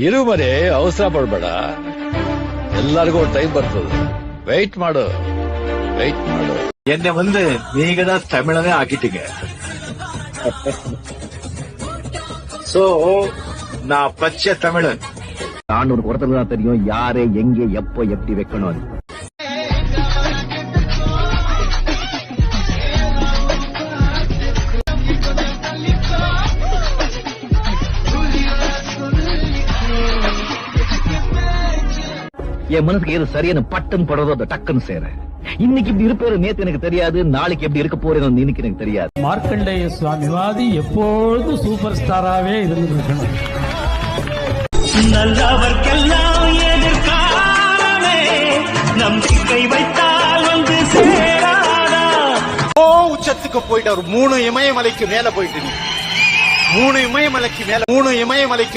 ಇರು ಮರೆ ಅವಸರ ಪಡ್ಬೇಡ ಎಲ್ಲರಿಗೂ ಒಂದು ಟೈಮ್ ಬರ್ತದೆ ವೆಯ್ಟ್ ಮಾಡು ವೆಯ್ಟ್ ಮಾಡು என்னை வந்து நீங்க தான் தமிழனே ஆக்கிட்டீங்க சோ நான் பச்சை தமிழன் ஆண்டவனுக்கு ஒருத்தர் தான் தெரியும் யாரு எங்க எப்போ எப்படி வைக்கணும் என் மனசுக்கு எது சரியான பட்டன் படுறதோ அதை டக்குன்னு சேரேன் இன்னைக்கு இப்படி இருப்பேரு நேத்து எனக்கு தெரியாது நாளைக்கு எப்படி இருக்க போறேன்னு இன்னைக்கு எனக்கு தெரியாது. மார்க்கண்டேய சுவாமி மாதிரி எப்பொழுதும் சூப்பர் ஸ்டாராவே இருந்துட்டு இருக்கணும் நல்லவர்க்கெல்லாம் எதிர்காலமே நம்பிக்கை வைத்தால் வந்து சேராதா? ஓ உச்சத்துக்கு போயிட்டு ஒரு மூணு இமயமலைக்கு மேல போயிட்டு நீ. மூணு இமயமலைக்கு மேல மூணு இமயமலைக்கு